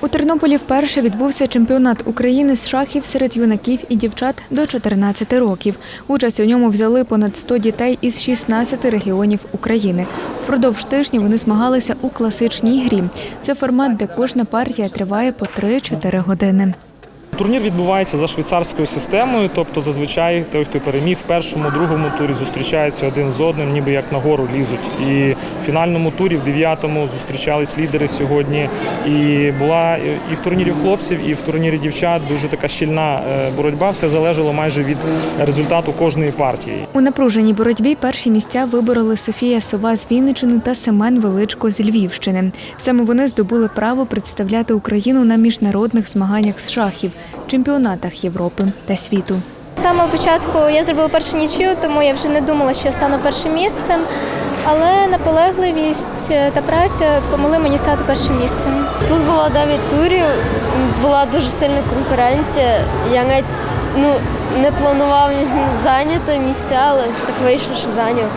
У Тернополі вперше відбувся чемпіонат України з шахів серед юнаків і дівчат до 14 років. Участь у ньому взяли понад 100 дітей із 16 регіонів України. Впродовж тижня вони змагалися у класичній грі. Це формат, де кожна партія триває по 3-4 години. Турнір відбувається за швейцарською системою, тобто зазвичай той, хто переміг в першому, другому турі, зустрічаються один з одним, ніби як на гору лізуть. І в фінальному турі, в дев'ятому, зустрічались лідери сьогодні. І була і в турнірі хлопців, і в турнірі дівчат дуже така щільна е, боротьба. Все залежало майже від результату кожної партії. У напруженій боротьбі перші місця вибороли Софія Сова з Вінничини та Семен Величко з Львівщини. Саме вони здобули право представляти Україну на міжнародних змаганнях з шахів, чемпіонатах Європи та світу. З самого початку я зробила першу нічию, тому я вже не думала, що я стану першим місцем. Але наполегливість та праця допомогли мені стати першим місцем. Тут було 9 турів, була дуже сильна конкуренція. Я навіть ну, не планував зайняти місця, але так вийшло, що зайняв.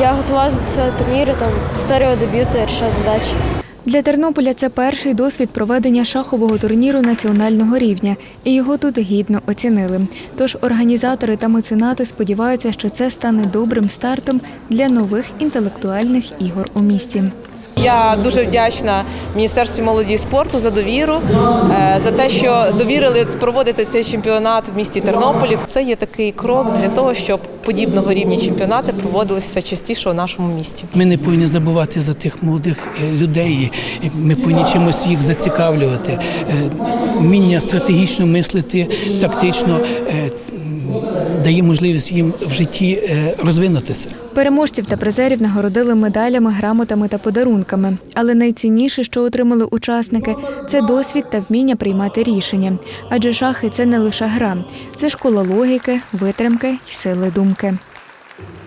Я готувався до цього турніру, там повторював дебюти, рішав задачі. Для Тернополя це перший досвід проведення шахового турніру національного рівня, і його тут гідно оцінили. Тож організатори та меценати сподіваються, що це стане добрим стартом для нових інтелектуальних ігор у місті. Я дуже вдячна Міністерству молоді і спорту за довіру, е, за те, що довірили проводити цей чемпіонат в місті Тернополі. Це є такий крок для того, щоб подібного рівня чемпіонати проводилися все частіше у нашому місті. Ми не повинні забувати за тих молодих е, людей. Ми повинні чимось їх зацікавлювати. Е, Вміння стратегічно мислити, тактично е, дає можливість їм в житті е, розвинутися. Переможців та призерів нагородили медалями, грамотами та подарунками. Але найцінніше, що отримали учасники, це досвід та вміння приймати рішення. Адже шахи це не лише гра, це школа логіки, витримки й сили думки підтримки.